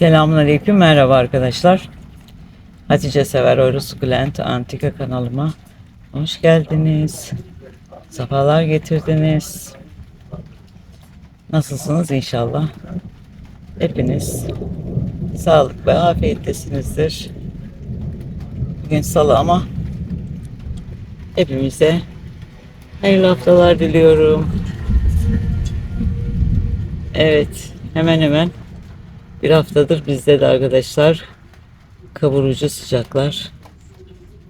Selamünaleyküm, merhaba arkadaşlar. Hatice Sever Eurosukulent Antika kanalıma hoş geldiniz. Sefalar getirdiniz. Nasılsınız inşallah? Hepiniz sağlık ve afiyettesinizdir. Bugün salı ama hepimize hayırlı haftalar diliyorum. Evet, hemen hemen bir haftadır bizde de arkadaşlar kavurucu sıcaklar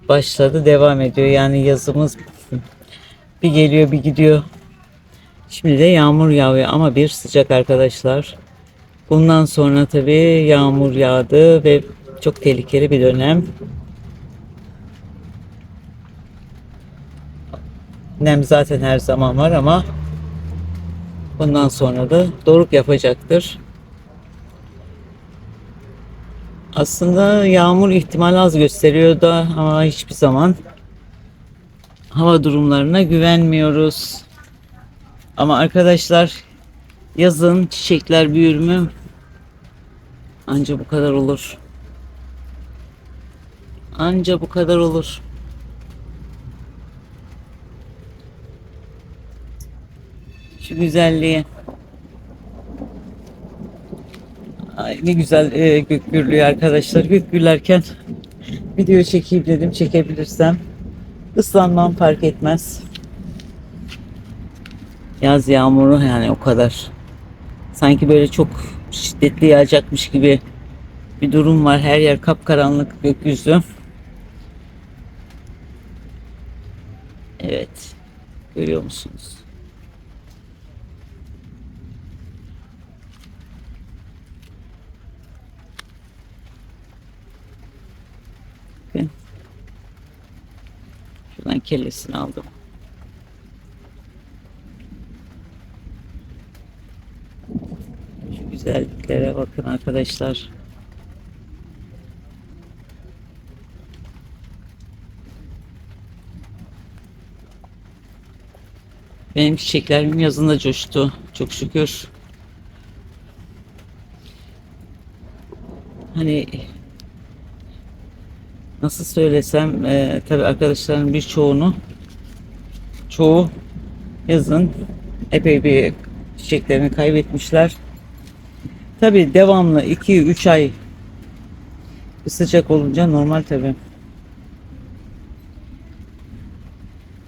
başladı devam ediyor. Yani yazımız bir geliyor bir gidiyor. Şimdi de yağmur yağıyor ama bir sıcak arkadaşlar. Bundan sonra tabii yağmur yağdı ve çok tehlikeli bir dönem. Nem zaten her zaman var ama bundan sonra da doruk yapacaktır. Aslında yağmur ihtimali az gösteriyor da ama hiçbir zaman hava durumlarına güvenmiyoruz. Ama arkadaşlar yazın çiçekler büyür mü? Anca bu kadar olur. Anca bu kadar olur. Şu güzelliğe. Ay, ne güzel e, gök gürlüyor arkadaşlar. Gök gürlerken video çekeyim dedim. Çekebilirsem. Islanmam fark etmez. Yaz yağmuru yani o kadar. Sanki böyle çok şiddetli yağacakmış gibi bir durum var. Her yer kapkaranlık gökyüzü. Evet. Görüyor musunuz? Bakın. Şuradan kellesini aldım. Şu güzelliklere bakın arkadaşlar. Benim çiçeklerim yazında coştu. Çok şükür. Hani nasıl söylesem e, tabii arkadaşların birçoğunu çoğu yazın epey bir çiçeklerini kaybetmişler. Tabii devamlı 2-3 ay sıcak olunca normal tabii.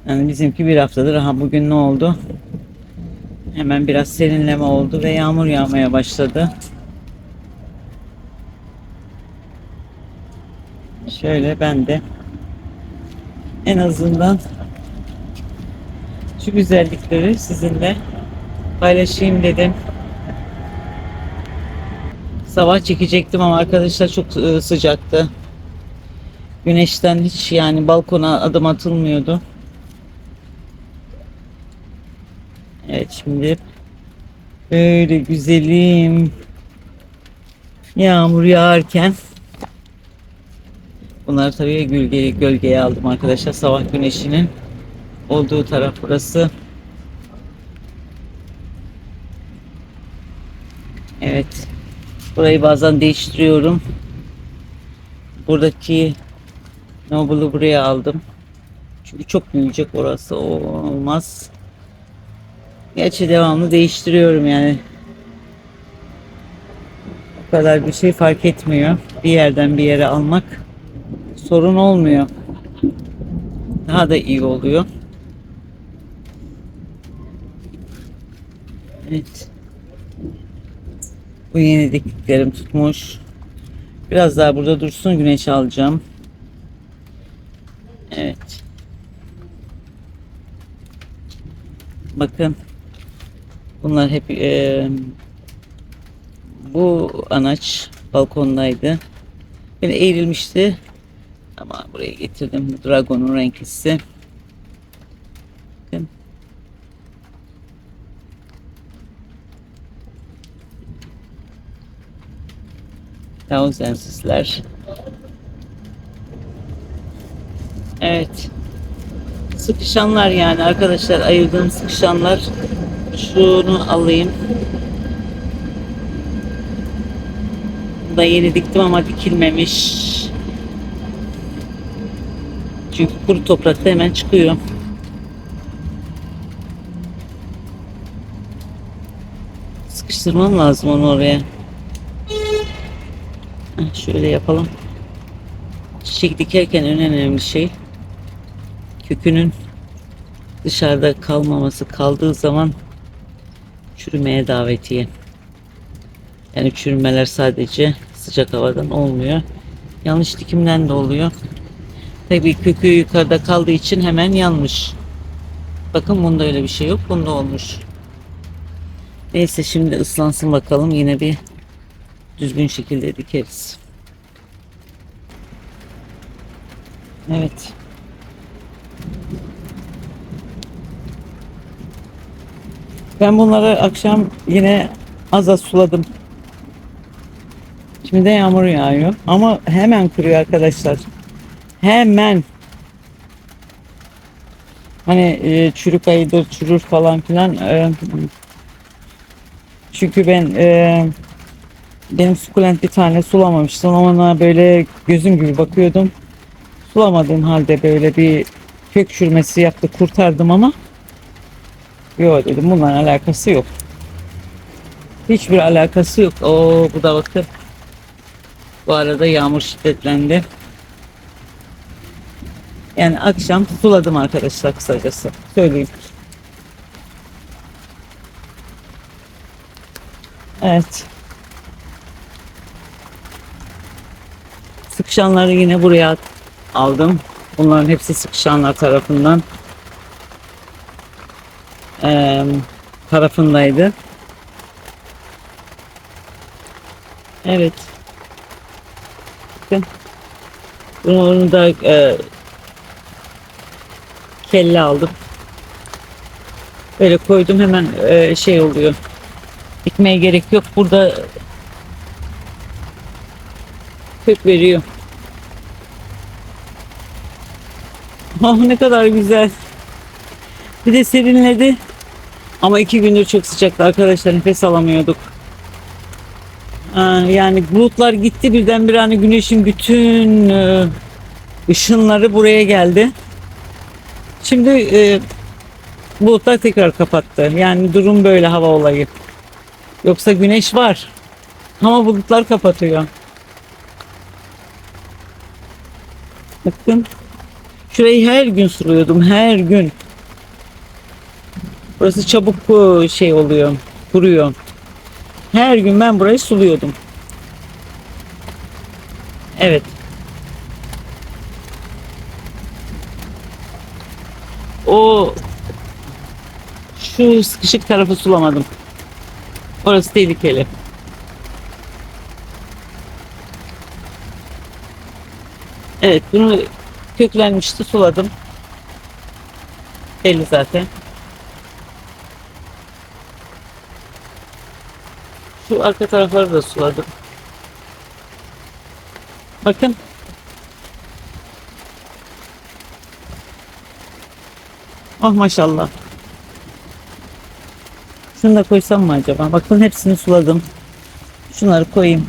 Yani bizimki bir haftadır. Aha bugün ne oldu? Hemen biraz serinleme oldu ve yağmur yağmaya başladı. Şöyle ben de en azından şu güzellikleri sizinle paylaşayım dedim. Sabah çekecektim ama arkadaşlar çok e, sıcaktı. Güneşten hiç yani balkona adım atılmıyordu. Evet şimdi böyle güzelim yağmur yağarken Bunları tabii gölgeye, gölgeye aldım arkadaşlar. Sabah güneşinin olduğu taraf burası. Evet. Burayı bazen değiştiriyorum. Buradaki Noble'ı buraya aldım. Çünkü çok büyüyecek orası. O olmaz. Gerçi devamlı değiştiriyorum yani. O kadar bir şey fark etmiyor. Bir yerden bir yere almak sorun olmuyor. Daha da iyi oluyor. Evet. Bu yeni diktiklerim tutmuş. Biraz daha burada dursun güneş alacağım. Evet. Bakın. Bunlar hep e, bu anaç balkondaydı. Böyle eğrilmişti. Ama buraya getirdim Dragon'un renklisi. Bakın. Thousands'ler. Evet. Sıkışanlar yani arkadaşlar ayırdığım sıkışanlar. Şunu alayım. Da yeni diktim ama dikilmemiş. Çünkü kuru toprakta hemen çıkıyor. Sıkıştırmam lazım onu oraya. Şöyle yapalım. Çiçek dikerken en önemli şey kökünün dışarıda kalmaması kaldığı zaman çürümeye davetiye. Yani çürümeler sadece sıcak havadan olmuyor. Yanlış dikimden de oluyor. Tabii kökü yukarıda kaldığı için hemen yanmış. Bakın bunda öyle bir şey yok. Bunda olmuş. Neyse şimdi ıslansın bakalım. Yine bir düzgün şekilde dikeriz. Evet. Ben bunları akşam yine az az suladım. Şimdi de yağmur yağıyor. Ama hemen kuruyor arkadaşlar. Hemen. Hani e, çürük ayıdır, çürür falan filan. E, çünkü ben e, benim sukulent bir tane sulamamıştım. Ona böyle gözüm gibi bakıyordum. Sulamadığım halde böyle bir kök çürümesi yaptı. Kurtardım ama yok dedim bununla alakası yok. Hiçbir alakası yok. Oo bu da bakın. Bu arada yağmur şiddetlendi. Yani akşam suladım arkadaşlar kısacası. Söyleyeyim. Evet. Sıkışanları yine buraya aldım. Bunların hepsi sıkışanlar tarafından eee, tarafındaydı. Evet. Bakın. Bunu da eee, kelle aldım. Böyle koydum hemen eee, şey oluyor. Dikmeye gerek yok. Burada kök veriyor. Oh ne kadar güzel. Bir de serinledi. Ama iki gündür çok sıcaktı arkadaşlar. Nefes alamıyorduk. Yani bulutlar gitti birdenbire hani güneşin bütün e, ışınları buraya geldi. Şimdi e, bulutlar tekrar kapattı. Yani durum böyle hava olayı. Yoksa güneş var. Ama bulutlar kapatıyor. Bakın. Şurayı her gün suluyordum. Her gün. Burası çabuk e, şey oluyor. Kuruyor. Her gün ben burayı suluyordum. Evet. O şu sıkışık tarafı sulamadım. Orası tehlikeli. Evet bunu köklenmişti suladım. Belli zaten. Şu arka tarafları da suladım. Bakın. Oh maşallah. Şunu da koysam mı acaba? Bakın hepsini suladım. Şunları koyayım.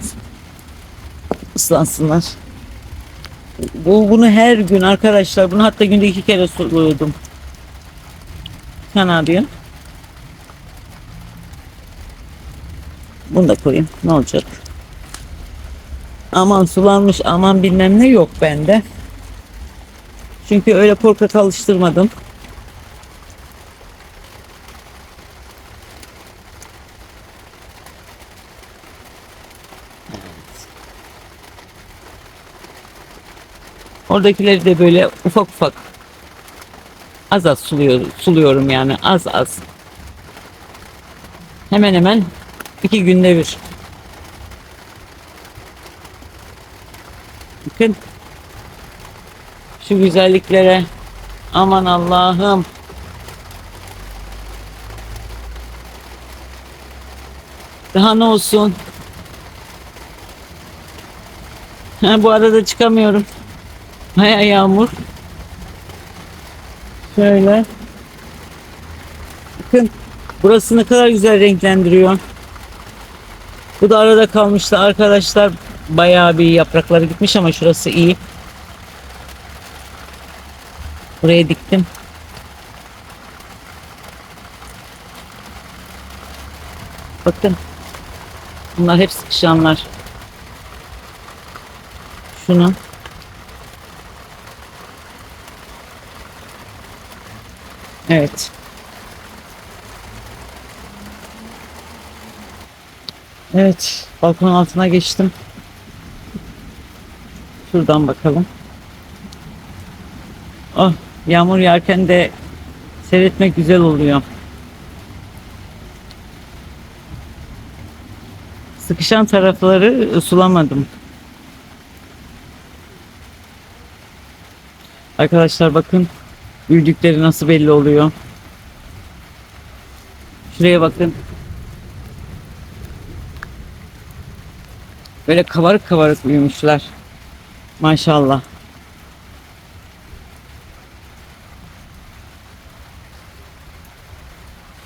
Islansınlar. Bu, bunu her gün arkadaşlar. Bunu hatta günde iki kere suluyordum. Sen abi. Bunu da koyayım. Ne olacak? Aman sulanmış aman bilmem ne yok bende. Çünkü öyle korkak alıştırmadım. Oradakileri de böyle ufak ufak az az suluyor, suluyorum yani az az. Hemen hemen iki günde bir. Bakın. Şu güzelliklere. Aman Allah'ım. Daha ne olsun? Ha, bu arada çıkamıyorum. Hay yağmur. Şöyle. Bakın burası ne kadar güzel renklendiriyor. Bu da arada kalmıştı arkadaşlar. bayağı bir yaprakları gitmiş ama şurası iyi. Buraya diktim. Bakın. Bunlar hep sıkışanlar. Şunu. Evet. Evet. Balkonun altına geçtim. Şuradan bakalım. Oh, yağmur yağarken de seyretmek güzel oluyor. Sıkışan tarafları sulamadım. Arkadaşlar bakın büyüdükleri nasıl belli oluyor. Şuraya bakın. Böyle kabarık kabarık büyümüşler. Maşallah.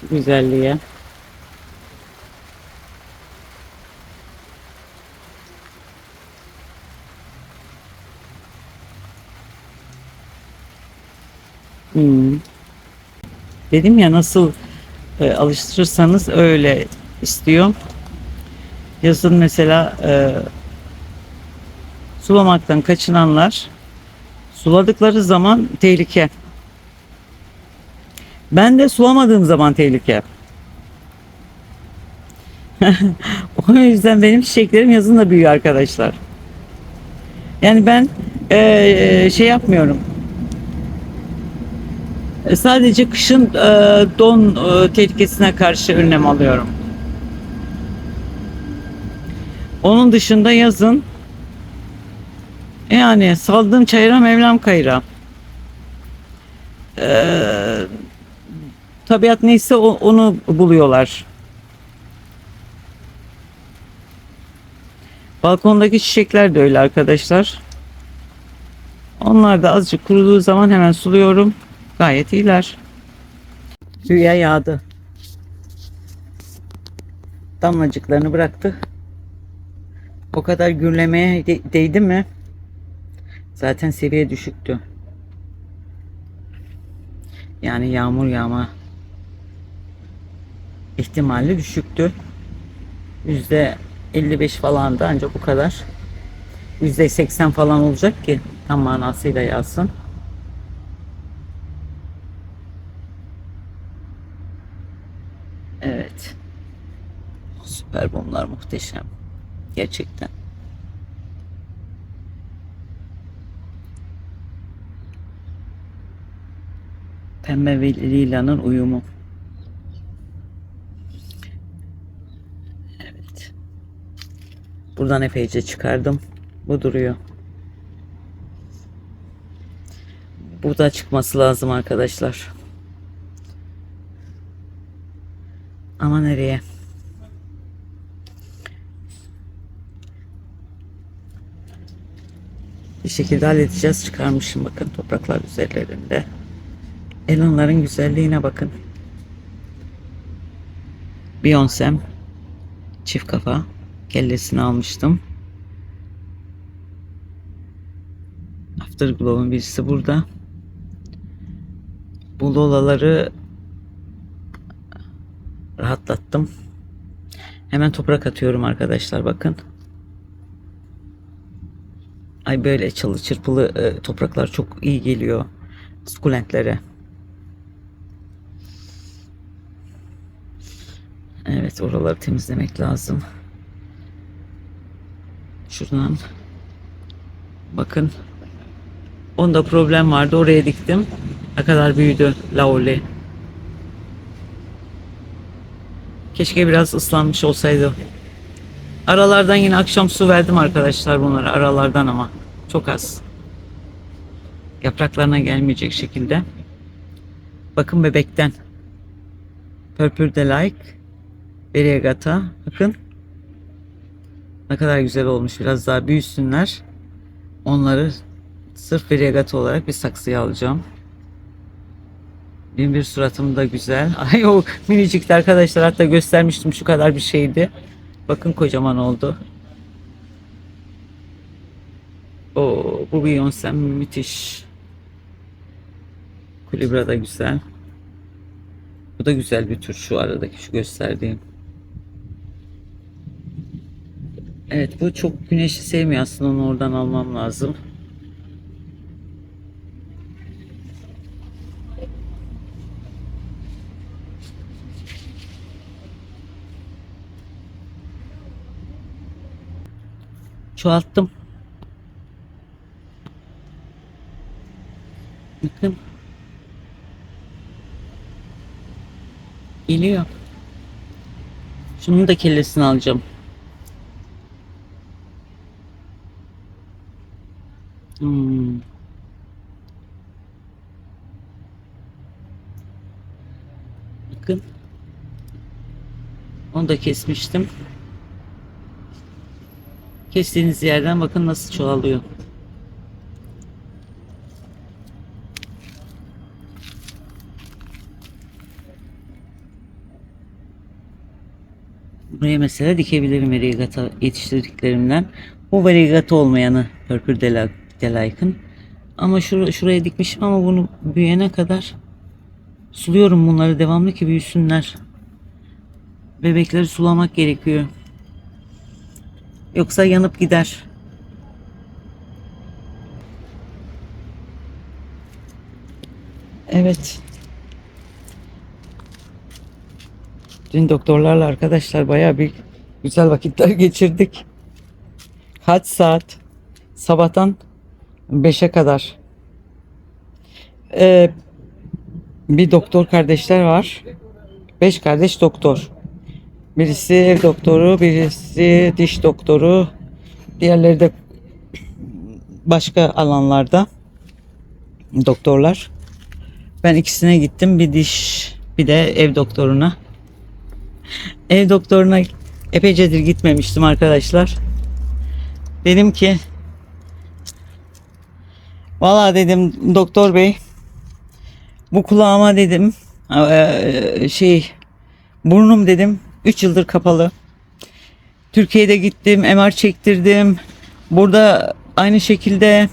Şu güzelliğe. Hmm. Dedim ya nasıl e, alıştırırsanız öyle istiyor. Yazın mesela e, sulamaktan kaçınanlar suladıkları zaman tehlike. Ben de sulamadığım zaman tehlike. o yüzden benim çiçeklerim yazın da büyüyor arkadaşlar. Yani ben e, şey yapmıyorum. E, Sadece kışın e, don e, tehlikesine karşı önlem alıyorum. Onun dışında yazın yani saldığım çayıra Mevlam kayıra. Ee, tabiat neyse o- onu buluyorlar. Balkondaki çiçekler de öyle arkadaşlar. Onlar da azıcık kuruduğu zaman hemen suluyorum. Gayet iyiler. Rüya yağdı. Damlacıklarını bıraktı. O kadar gürlemeye de- değdi mi? Zaten seviye düşüktü. Yani yağmur yağma ihtimali düşüktü. Yüzde 55 falan da ancak bu kadar. Yüzde 80 falan olacak ki tam manasıyla yağsın. Evet. Bunlar muhteşem. Gerçekten. Pembe ve lilanın uyumu. Evet. Buradan epeyce çıkardım. Bu duruyor. Bu da çıkması lazım arkadaşlar. Ama nereye? Şekilde halledeceğiz. Çıkarmışım bakın topraklar üzerlerinde. Elonların güzelliğine bakın. Beyoncé'm çift kafa kellesini almıştım. Afterglow'un birisi burada. Bu lolaları rahatlattım. Hemen toprak atıyorum arkadaşlar bakın. Ay böyle çalı çırpılı e, topraklar çok iyi geliyor sukulentlere. Evet oraları temizlemek lazım. Şuradan bakın. Onda problem vardı. Oraya diktim. Ne kadar büyüdü lauli. Keşke biraz ıslanmış olsaydı. Aralardan yine akşam su verdim arkadaşlar bunlara. Aralardan ama. Çok az. Yapraklarına gelmeyecek şekilde. Bakın bebekten. Purple Delight. Variegata. Bakın. Ne kadar güzel olmuş. Biraz daha büyüsünler. Onları sırf Variegata olarak bir saksıya alacağım. Benim bir suratım da güzel. Ay o minicikti arkadaşlar. Hatta göstermiştim şu kadar bir şeydi. Bakın kocaman oldu. O bu Beyoncé müthiş. Kulibra da güzel. Bu da güzel bir tür şu aradaki şu gösterdiğim. Evet bu çok güneşi sevmiyor aslında onu oradan almam lazım. Çoğalttım. Bakın. Geliyor. Şunun da kellesini alacağım. Hmm. Bakın. Onu da kesmiştim. Kestiğiniz yerden bakın nasıl çoğalıyor. Buraya mesela dikebilirim variegata yetiştirdiklerimden. Bu variegata olmayanı Purple Delight- Delight'ın. Ama şur şuraya dikmişim ama bunu büyüyene kadar suluyorum bunları devamlı ki büyüsünler. Bebekleri sulamak gerekiyor. Yoksa yanıp gider. Evet. Dün doktorlarla arkadaşlar bayağı bir güzel vakitler geçirdik. Kaç saat? Sabahtan 5'e kadar. Ee, bir doktor kardeşler var. Beş kardeş doktor. Birisi ev doktoru, birisi diş doktoru, diğerleri de başka alanlarda doktorlar. Ben ikisine gittim. Bir diş, bir de ev doktoruna. Ev doktoruna epeycedir gitmemiştim arkadaşlar. Dedim ki Valla dedim doktor bey bu kulağıma dedim şey burnum dedim 3 yıldır kapalı. Türkiye'de gittim MR çektirdim. Burada aynı şekilde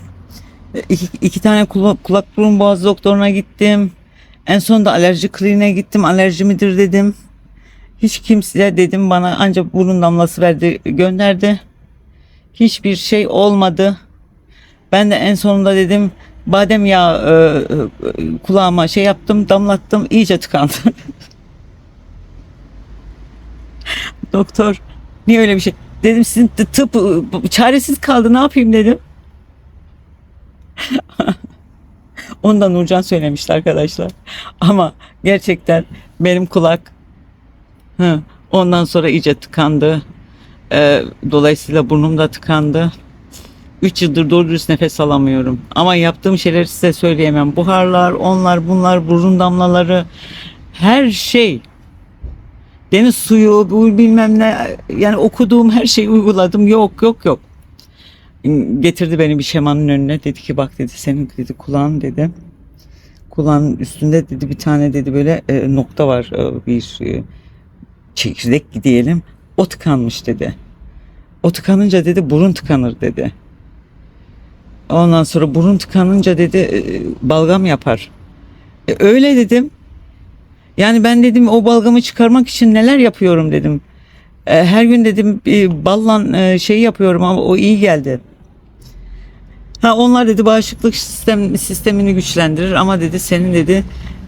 iki, iki tane kulak, kulak burun boğaz doktoruna gittim. En son da alerji kliniğine gittim. Alerji midir dedim. Hiç kimse dedim bana ancak burun damlası verdi gönderdi. Hiçbir şey olmadı. Ben de en sonunda dedim badem yağı e, e, kulağıma şey yaptım damlattım iyice tıkandı. Doktor niye öyle bir şey? Dedim sizin tıp çaresiz kaldı ne yapayım dedim. Ondan Nurcan söylemişti arkadaşlar. Ama gerçekten benim kulak hı, ondan sonra iyice tıkandı. Ee, dolayısıyla burnum da tıkandı. 3 yıldır doğru dürüst nefes alamıyorum. Ama yaptığım şeyleri size söyleyemem. Buharlar, onlar, bunlar, burun damlaları, her şey. Deniz suyu, bilmem ne, yani okuduğum her şeyi uyguladım. Yok, yok, yok. Getirdi beni bir şemanın önüne. Dedi ki bak dedi senin dedi kulağın dedi. Kulağın üstünde dedi bir tane dedi böyle e, nokta var. E, bir e, çekirdek diyelim. O tıkanmış dedi. O tıkanınca dedi burun tıkanır dedi. Ondan sonra burun tıkanınca dedi e, balgam yapar. E, öyle dedim. Yani ben dedim o balgamı çıkarmak için neler yapıyorum dedim. E, her gün dedim bir balla e, şey yapıyorum ama o iyi geldi. Ha onlar dedi bağışıklık sistem sistemini güçlendirir ama dedi senin dedi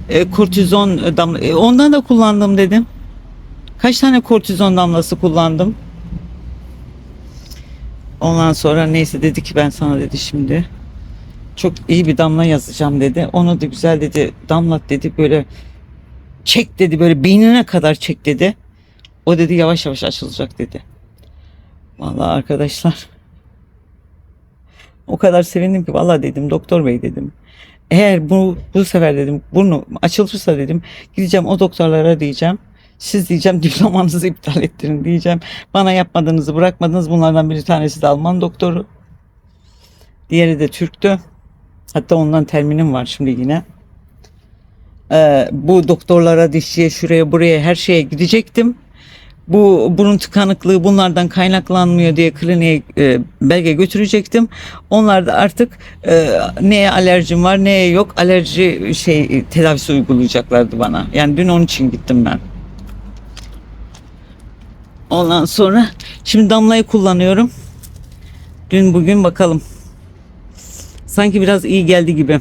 e, kortizon damla e, ondan da kullandım dedim. Kaç tane kortizon damlası kullandım. Ondan sonra neyse dedi ki ben sana dedi şimdi çok iyi bir damla yazacağım dedi. Onu da güzel dedi damlat dedi böyle çek dedi böyle beynine kadar çek dedi. O dedi yavaş yavaş açılacak dedi. Vallahi arkadaşlar o kadar sevindim ki vallahi dedim doktor bey dedim. Eğer bu bu sefer dedim burnu açılırsa dedim gideceğim o doktorlara diyeceğim. Siz diyeceğim diplomanızı iptal ettirin diyeceğim. Bana yapmadığınızı bırakmadınız. Bunlardan bir tanesi de Alman doktoru. Diğeri de Türktü. Hatta ondan terminim var şimdi yine. Ee, bu doktorlara, dişçiye, şuraya, buraya her şeye gidecektim. bu burun tıkanıklığı bunlardan kaynaklanmıyor diye kliniğe e, belge götürecektim. Onlar da artık e, neye alerjim var neye yok alerji şey tedavisi uygulayacaklardı bana. Yani dün onun için gittim ben. Ondan sonra şimdi damlayı kullanıyorum. Dün bugün bakalım. Sanki biraz iyi geldi gibi.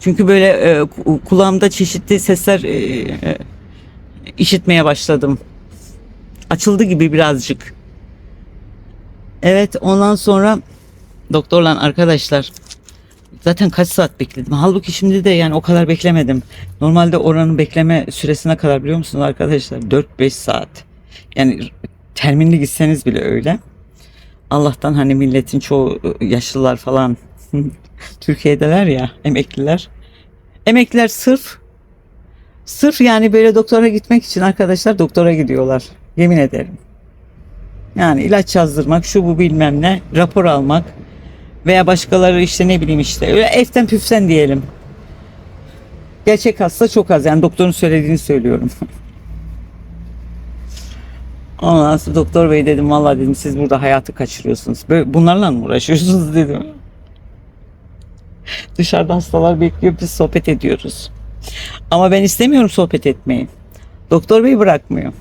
Çünkü böyle e, ku- kulağımda çeşitli sesler e, e, işitmeye başladım. Açıldı gibi birazcık. Evet ondan sonra doktorla arkadaşlar zaten kaç saat bekledim. Halbuki şimdi de yani o kadar beklemedim. Normalde oranın bekleme süresine kadar biliyor musunuz arkadaşlar? 4-5 saat. Yani terminli gitseniz bile öyle. Allah'tan hani milletin çoğu ıı, yaşlılar falan Türkiye'deler ya emekliler. Emekliler sırf sırf yani böyle doktora gitmek için arkadaşlar doktora gidiyorlar. Yemin ederim. Yani ilaç yazdırmak, şu bu bilmem ne, rapor almak veya başkaları işte ne bileyim işte öyle eften püften diyelim. Gerçek hasta çok az yani doktorun söylediğini söylüyorum. Ondan sonra doktor bey dedim vallahi dedim siz burada hayatı kaçırıyorsunuz. Böyle bunlarla mı uğraşıyorsunuz dedim. Dışarıda hastalar bekliyor biz sohbet ediyoruz. Ama ben istemiyorum sohbet etmeyi. Doktor bey bırakmıyor.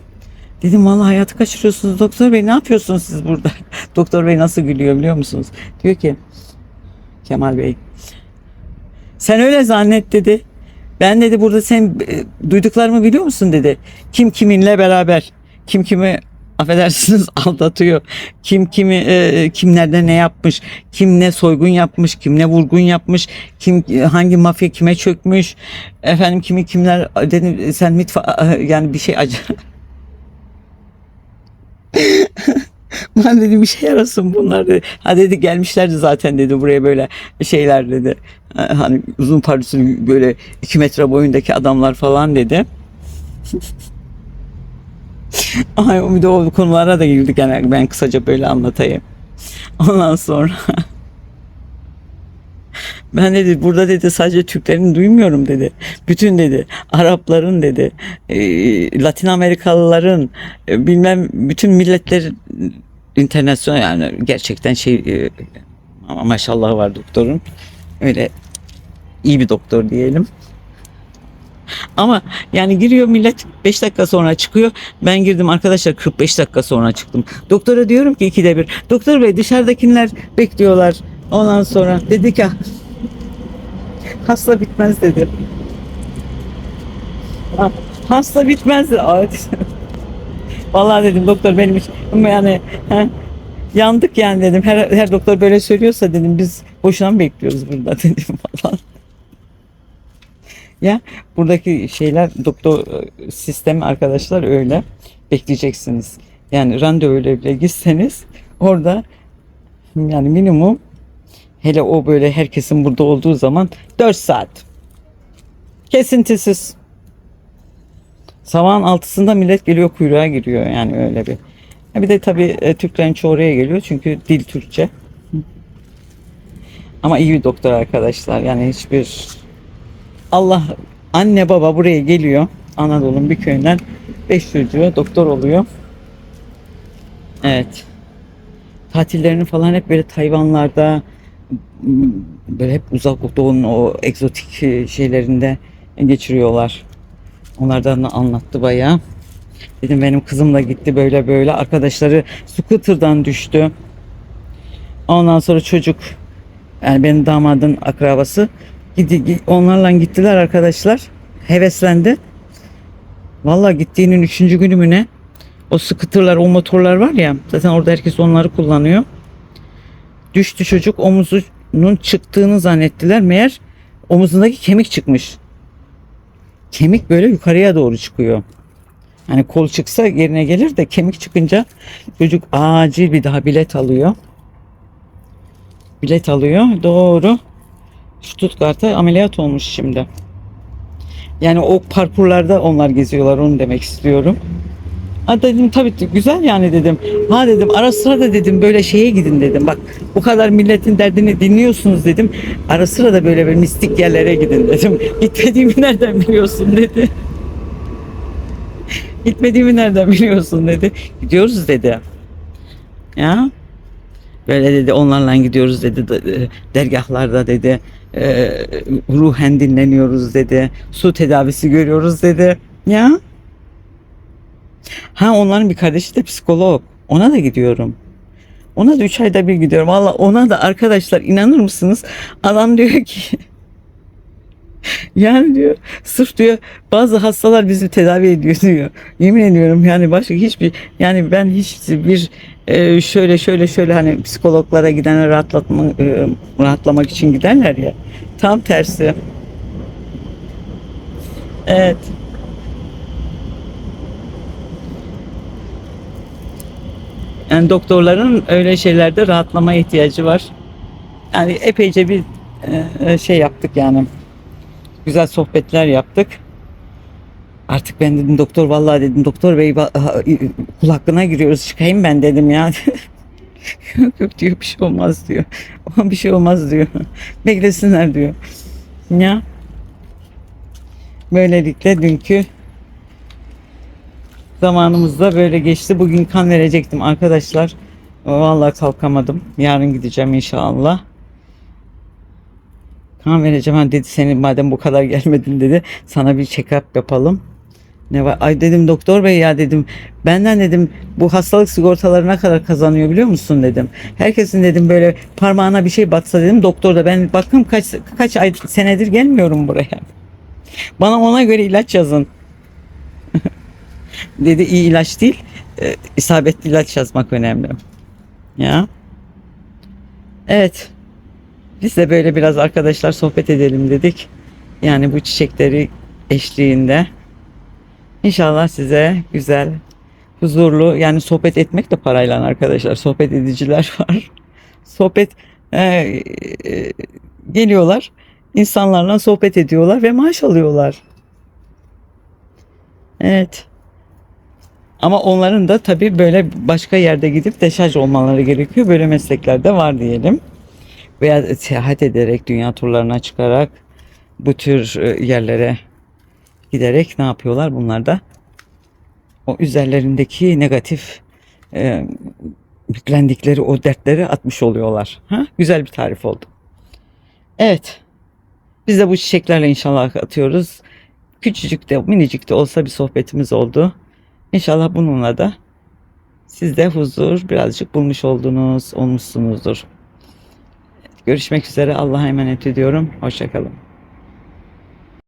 Dedim vallahi hayatı kaçırıyorsunuz doktor bey ne yapıyorsunuz siz burada? doktor bey nasıl gülüyor biliyor musunuz? Diyor ki Kemal Bey sen öyle zannet dedi. Ben dedi burada sen e, duyduklarımı biliyor musun dedi. Kim kiminle beraber, kim kimi affedersiniz aldatıyor. Kim kimi e, kimlerden ne yapmış, kim ne soygun yapmış, kim ne vurgun yapmış, kim e, hangi mafya kime çökmüş. Efendim kimi kimler dedim sen mitfa yani bir şey acı. Ben dedi bir şey arasın bunlar dedi. Ha dedi gelmişlerdi zaten dedi buraya böyle şeyler dedi. Ha, Hani uzun pardüsü böyle iki metre boyundaki adamlar falan dedi. Ay bir de o konulara da girdik yani ben kısaca böyle anlatayım. Ondan sonra ben dedi burada dedi sadece Türklerin duymuyorum dedi. Bütün dedi Arapların dedi e, Latin Amerikalıların e, bilmem bütün milletler internasyonel yani gerçekten şey e, ama maşallah var doktorun. Öyle iyi bir doktor diyelim. Ama yani giriyor millet 5 dakika sonra çıkıyor. Ben girdim arkadaşlar 45 dakika sonra çıktım. Doktora diyorum ki ikide bir. Doktor bey dışarıdakiler bekliyorlar. Ondan sonra dedi ki hasta bitmez dedi. Ha, Hasta bitmez dedi. Vallahi dedim doktor benim için yani ha, yandık yani dedim. Her, her doktor böyle söylüyorsa dedim biz boşuna mı bekliyoruz burada dedim falan. Ya buradaki şeyler doktor e, sistemi arkadaşlar öyle bekleyeceksiniz. Yani randevuyla bile gitseniz orada yani minimum hele o böyle herkesin burada olduğu zaman 4 saat. Kesintisiz. Sabahın altısında millet geliyor kuyruğa giriyor yani öyle bir. Bir de tabii e, Türklerin çoğu oraya geliyor çünkü dil Türkçe. Ama iyi bir doktor arkadaşlar yani hiçbir Allah anne baba buraya geliyor Anadolu'nun bir köyünden beş çocuğu doktor oluyor. Evet. Tatillerini falan hep böyle Tayvanlarda m, böyle hep uzak doğunun o egzotik şeylerinde geçiriyorlar. Onlardan da anlattı bayağı. Dedim benim kızım da gitti böyle böyle. Arkadaşları scooter'dan düştü. Ondan sonra çocuk yani benim damadın akrabası onlarla gittiler arkadaşlar. Heveslendi. Vallahi gittiğinin üçüncü günü mü ne? O scooter'lar, o motorlar var ya. Zaten orada herkes onları kullanıyor. Düştü çocuk omuzunun çıktığını zannettiler. Meğer omuzundaki kemik çıkmış. Kemik böyle yukarıya doğru çıkıyor. Hani kol çıksa yerine gelir de kemik çıkınca çocuk acil bir daha bilet alıyor. Bilet alıyor. Doğru. Stuttgart'a ameliyat olmuş şimdi. Yani o parkurlarda onlar geziyorlar onu demek istiyorum. Ha dedim tabii güzel yani dedim. Ha dedim ara sıra da dedim böyle şeye gidin dedim. Bak bu kadar milletin derdini dinliyorsunuz dedim. Ara sıra da böyle bir mistik yerlere gidin dedim. Gitmediğimi nereden biliyorsun dedi. Gitmediğimi nereden biliyorsun dedi. Gidiyoruz dedi. Ya böyle dedi onlarla gidiyoruz dedi de- e, dergahlarda dedi e, ruhen dinleniyoruz dedi su tedavisi görüyoruz dedi. Ya? Ha onların bir kardeşi de psikolog. Ona da gidiyorum. Ona da 3 ayda bir gidiyorum. Valla ona da arkadaşlar inanır mısınız? Adam diyor ki yani diyor sırf diyor bazı hastalar bizi tedavi ediyor diyor. Yemin ediyorum yani başka hiçbir yani ben hiçbir e, şöyle şöyle şöyle hani psikologlara giden rahatlatma e, rahatlamak için giderler ya. Tam tersi. Evet. Yani doktorların öyle şeylerde rahatlama ihtiyacı var. Yani epeyce bir e, şey yaptık yani güzel sohbetler yaptık. Artık ben dedim doktor vallahi dedim doktor bey kul hakkına giriyoruz çıkayım ben dedim ya. yok yok diyor bir şey olmaz diyor. Ama bir şey olmaz diyor. Beklesinler diyor. Ya. Böylelikle dünkü zamanımızda böyle geçti. Bugün kan verecektim arkadaşlar. Vallahi kalkamadım. Yarın gideceğim inşallah. Kan vereceğim. Ha dedi senin madem bu kadar gelmedin dedi. Sana bir check-up yapalım. Ne var? Ay dedim doktor bey ya dedim. Benden dedim bu hastalık sigortaları ne kadar kazanıyor biliyor musun dedim. Herkesin dedim böyle parmağına bir şey batsa dedim. Doktor da ben bakın kaç kaç ay senedir gelmiyorum buraya. Bana ona göre ilaç yazın. dedi iyi ilaç değil. e, isabetli ilaç yazmak önemli. Ya. Evet. Biz de böyle biraz arkadaşlar sohbet edelim dedik. Yani bu çiçekleri eşliğinde. İnşallah size güzel, huzurlu yani sohbet etmek de parayla arkadaşlar. Sohbet ediciler var. Sohbet e, e, geliyorlar. insanlarla sohbet ediyorlar ve maaş alıyorlar. Evet. Ama onların da tabii böyle başka yerde gidip deşarj olmaları gerekiyor. Böyle mesleklerde var diyelim veya seyahat ederek dünya turlarına çıkarak bu tür e, yerlere giderek ne yapıyorlar bunlar da o üzerlerindeki negatif e, yüklendikleri o dertleri atmış oluyorlar. Ha? Güzel bir tarif oldu. Evet. Biz de bu çiçeklerle inşallah atıyoruz. Küçücük de minicik de olsa bir sohbetimiz oldu. İnşallah bununla da siz de huzur birazcık bulmuş oldunuz, olmuşsunuzdur. Görüşmek üzere. Allah'a emanet ediyorum. Hoşçakalın.